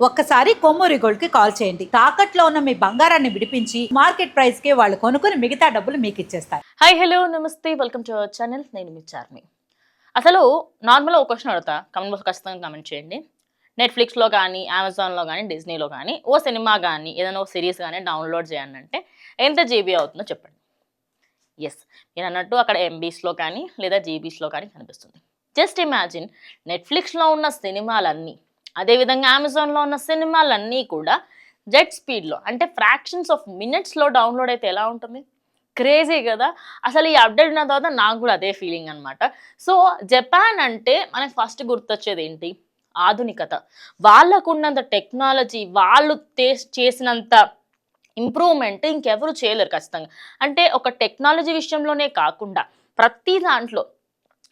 ఒక్కసారి కొమ్మూరి గోల్డ్కి కాల్ చేయండి. తాకట్లో ఉన్న మీ బంగారాన్ని విడిపించి మార్కెట్ ప్రైస్కి వాళ్ళు కొనుక్కుని మిగతా డబ్బులు మీకు ఇచ్చేస్తారు. హాయ్ హలో నమస్తే వెల్కమ్ టు అవర్ ఛానల్ నేను మీ చార్మి. అసలు నార్మల్గా ఒక క్వశ్చన్ అడుగుతా. కమెంట్ బాక్స్ ఖచ్చితంగా కమెంట్ చేయండి. నెట్ఫ్లిక్స్లో కానీ అమెజాన్లో కానీ డిజ్నీలో కానీ ఓ సినిమా కానీ ఏదైనా ఓ సిరీస్ కానీ డౌన్లోడ్ చేయండి అంటే ఎంత జీబీ అవుతుందో చెప్పండి. ఎస్ నేను అన్నట్టు అక్కడ ఎంబీస్లో కానీ లేదా జీబీస్లో కానీ కనిపిస్తుంది. జస్ట్ ఇమాజిన్ నెట్ఫ్లిక్స్లో ఉన్న సినిమాలన్నీ అదేవిధంగా అమెజాన్లో ఉన్న సినిమాలన్నీ కూడా జెట్ స్పీడ్లో అంటే ఫ్రాక్షన్స్ ఆఫ్ మినిట్స్లో డౌన్లోడ్ అయితే ఎలా ఉంటుంది? క్రేజీ కదా. అసలు ఈ అప్డేట్ ఉన్న తర్వాత నాకు కూడా అదే ఫీలింగ్ అనమాట సో జపాన్ అంటే మనకి ఫస్ట్ గుర్తొచ్చేది ఏంటి? ఆధునికత. వాళ్ళకున్నంత టెక్నాలజీ వాళ్ళు చేసినంత ఇంప్రూవ్మెంట్ ఇంకెవరు చేయలేరు ఖచ్చితంగా. అంటే ఒక టెక్నాలజీ విషయంలోనే కాకుండా ప్రతి దాంట్లో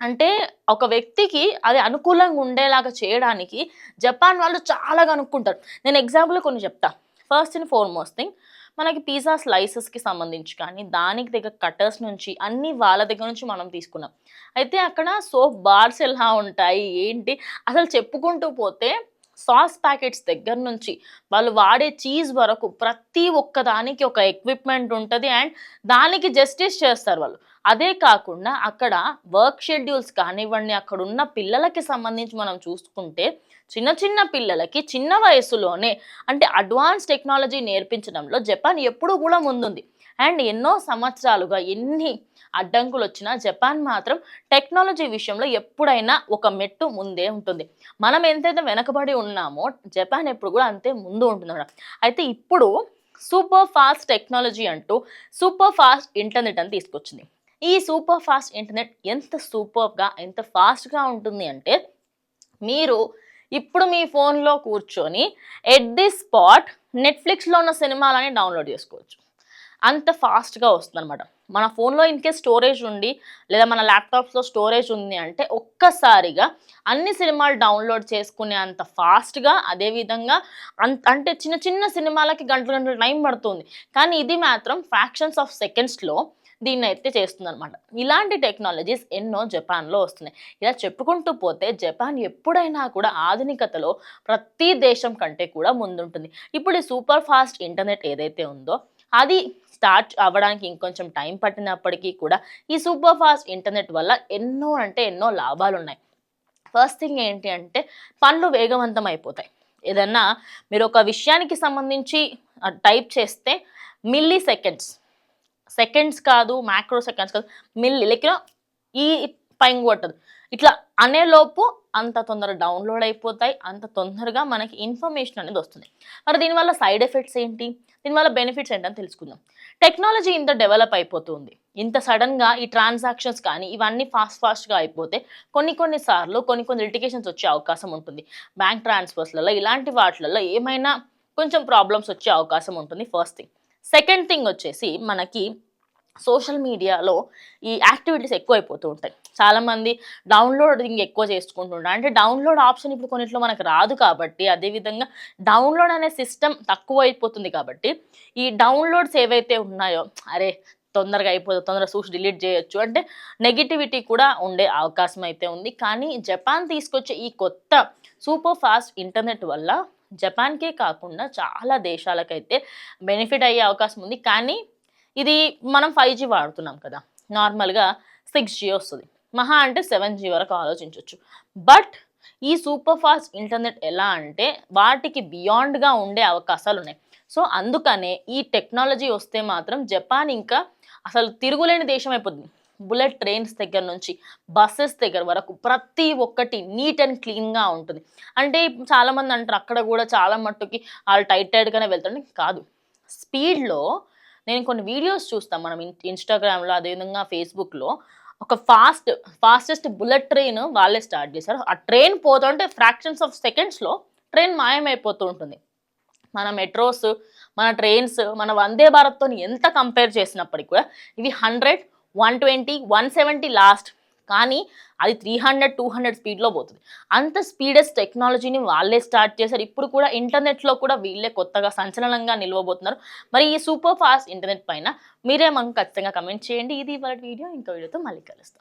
అంటే ఒక వ్యక్తికి అది అనుకూలంగా ఉండేలాగా చేయడానికి జపాన్ వాళ్ళు చాలా కనుక్కుంటారు. నేను ఎగ్జాంపుల్ కొన్ని చెప్తా. ఫస్ట్ అండ్ ఫార్మోస్ట్ థింగ్ మనకి పిజ్జా స్లైసెస్కి సంబంధించి కానీ దానికి దగ్గర కటర్స్ నుంచి అన్ని వాళ్ళ దగ్గర నుంచి మనం తీసుకున్నాం. అయితే అక్కడ సోప్ బార్స్ ఎలా ఉంటాయి ఏంటి? అసలు చెప్పుకుంటూ పోతే సాస్ ప్యాకెట్స్ దగ్గర నుంచి వాళ్ళు వాడే చీజ్ వరకు ప్రతి ఒక్క దానికి ఒక ఎక్విప్మెంట్ ఉంటుంది అండ్ దానికి జస్టిస్ చేస్తారు వాళ్ళు. అదే కాకుండా అక్కడ వర్క్ షెడ్యూల్స్ కానివ్వండి అక్కడ ఉన్న పిల్లలకి సంబంధించి మనం చూసుకుంటే చిన్న చిన్న పిల్లలకి చిన్న వయసులోనే అంటే అడ్వాన్స్ టెక్నాలజీ నేర్పించడంలో జపాన్ ఎప్పుడూ కూడా ముందుంది. అండ్ ఎన్నో సంవత్సరాలుగా ఎన్ని అడ్డంకులు వచ్చినా జపాన్ మాత్రం టెక్నాలజీ విషయంలో ఎప్పుడైనా ఒక మెట్టు ముందే ఉంటుంది. మనం ఎంతైతే వెనకబడి ఉన్నామో జపాన్ ఎప్పుడు కూడా అంతే ముందు ఉంటుంది అయితే ఇప్పుడు సూపర్ ఫాస్ట్ టెక్నాలజీ అంటూ సూపర్ ఫాస్ట్ ఇంటర్నెట్ అని తీసుకొచ్చింది. ఈ సూపర్ ఫాస్ట్ ఇంటర్నెట్ ఎంత సూపర్గా ఎంత ఫాస్ట్గా ఉంటుంది అంటే మీరు ఇప్పుడు మీ ఫోన్లో కూర్చొని ఎట్ ది స్పాట్ నెట్ఫ్లిక్స్లో ఉన్న సినిమాలని డౌన్లోడ్ చేసుకోవచ్చు. అంత ఫాస్ట్గా వస్తుంది అనమాట మన ఫోన్లో ఇన్కేస్ స్టోరేజ్ ఉండి లేదా మన ల్యాప్టాప్స్లో స్టోరేజ్ ఉంది అంటే ఒక్కసారిగా అన్ని సినిమాలు డౌన్లోడ్ చేసుకునే అంత ఫాస్ట్గా అదేవిధంగా అంత అంటే చిన్న చిన్న సినిమాలకి గంటల గంటల టైం పడుతుంది. కానీ ఇది మాత్రం ఫ్రాక్షన్స్ ఆఫ్ సెకండ్స్లో దీన్ని అయితే చేస్తుంది అనమాట ఇలాంటి టెక్నాలజీస్ ఎన్నో జపాన్లో వస్తున్నాయి. ఇలా చెప్పుకుంటూ పోతే జపాన్ ఎప్పుడైనా కూడా ఆధునికతలో ప్రతి దేశం కంటే కూడా ముందుంటుంది. ఇప్పుడు ఈ సూపర్ ఫాస్ట్ ఇంటర్నెట్ ఏదైతే ఉందో అది స్టార్ట్ అవ్వడానికి ఇంకొంచెం టైం పట్టినప్పటికీ కూడా ఈ సూపర్ ఫాస్ట్ ఇంటర్నెట్ వల్ల ఎన్నో అంటే ఎన్నో లాభాలు ఉన్నాయి ఫస్ట్ థింగ్ ఏంటి అంటే పనులు వేగవంతం అయిపోతాయి ఏదన్నా మీరు ఒక విషయానికి సంబంధించి టైప్ చేస్తే మిల్లీ సెకండ్స్ సెకండ్స్ కాదు మ్యాక్రో సెకండ్స్ కాదు మిల్లీ లెక్క ఈ పైన కొట్టదు. ఇట్లా అనేలోపు అంత తొందరగా డౌన్లోడ్ అయిపోతాయి అంత తొందరగా మనకి ఇన్ఫర్మేషన్ అనేది వస్తుంది. మరి దీనివల్ల సైడ్ ఎఫెక్ట్స్ ఏంటి? దీనివల్ల బెనిఫిట్స్ ఏంటని తెలుసుకుందాం. టెక్నాలజీ ఇంత డెవలప్ అయిపోతుంది. ఇంత సడన్గా ఈ ట్రాన్సాక్షన్స్ కానీ ఇవన్నీ ఫాస్ట్ ఫాస్ట్గా అయిపోతే కొన్ని కొన్ని సార్లు కొన్ని కొన్ని లిటికేషన్స్ వచ్చే అవకాశం ఉంటుంది. బ్యాంక్ ట్రాన్స్ఫర్స్లలో ఇలాంటి వాటిలలో ఏమైనా కొంచెం ప్రాబ్లమ్స్ వచ్చే అవకాశం ఉంటుంది ఫస్ట్ థింగ్ సెకండ్ థింగ్ వచ్చేసి మనకి సోషల్ మీడియాలో ఈ యాక్టివిటీస్ ఎక్కువైపోతూ ఉంటాయి. చాలామంది డౌన్లోడింగ్ ఎక్కువ చేసుకుంటుంటారు. అంటే డౌన్లోడ్ ఆప్షన్ ఇప్పుడు కొన్నిట్లో మనకు రాదు కాబట్టి అదేవిధంగా డౌన్లోడ్ అనే సిస్టమ్ తక్కువ అయిపోతుంది కాబట్టి ఈ డౌన్లోడ్స్ ఏవైతే ఉన్నాయో అరే తొందరగా అయిపోతుంది తొందరగా చూసి డిలీట్ చేయొచ్చు అంటే నెగిటివిటీ కూడా ఉండే అవకాశం అయితే ఉంది. కానీ జపాన్ తీసుకొచ్చే ఈ కొత్త సూపర్ ఫాస్ట్ ఇంటర్నెట్ వల్ల జపాన్కే కాకుండా చాలా దేశాలకైతే బెనిఫిట్ అయ్యే అవకాశం ఉంది. కానీ ఇది మనం ఫైవ్ జీ వాడుతున్నాం కదా నార్మల్గా సిక్స్ జీ వస్తుంది. మహా అంటే సెవెన్ జీ వరకు ఆలోచించవచ్చు బట్ ఈ సూపర్ ఫాస్ట్ ఇంటర్నెట్ ఎలా అంటే వాటికి బియాండ్గా ఉండే అవకాశాలు ఉన్నాయి. సో అందుకనే ఈ టెక్నాలజీ వస్తే మాత్రం జపాన్ ఇంకా అసలు తిరుగులేని దేశం అయిపోతుంది. బుల్లెట్ ట్రైన్స్ దగ్గర నుంచి బస్సెస్ దగ్గర వరకు ప్రతి ఒక్కటి నీట్ అండ్ క్లీన్గా ఉంటుంది. అంటే చాలామంది అంటారు అక్కడ కూడా చాలా మట్టుకి వాళ్ళు టైట్ టైట్గానే వెళ్తారు కాదు. స్పీడ్లో నేను కొన్ని వీడియోస్ చూస్తాను మనం ఇన్స్టాగ్రామ్లో అదేవిధంగా ఫేస్బుక్లో. ఒక ఫాస్ట్ ఫాస్టెస్ట్ బుల్లెట్ ట్రైన్ వాళ్ళే స్టార్ట్ చేశారు. ఆ ట్రైన్ పోతుంటే ఫ్రాక్షన్స్ ఆఫ్ సెకండ్స్లో ట్రైన్ మాయమైపోతూ ఉంటుంది. మన మెట్రోస్ మన ట్రైన్స్ మన వందే భారత్తో ఎంత కంపేర్ చేసినప్పటికీ కూడా ఇవి hundred one twenty one seventy last కానీ అది త్రీ హండ్రెడ్ టూ హండ్రెడ్ స్పీడ్లో పోతుంది. అంత స్పీడెస్ట్ టెక్నాలజీని వాళ్ళే స్టార్ట్ చేశారు. ఇప్పుడు కూడా ఇంటర్నెట్లో కూడా వీళ్ళే కొత్తగా సంచలనంగా నిలవబోతున్నారు. మరి ఈ సూపర్ ఫాస్ట్ ఇంటర్నెట్ పైన మీరే మనం ఖచ్చితంగా కమెంట్ చేయండి. ఇది ఇవాళ వీడియో ఇంకో వీడియోతో మళ్ళీ కలుస్తాం.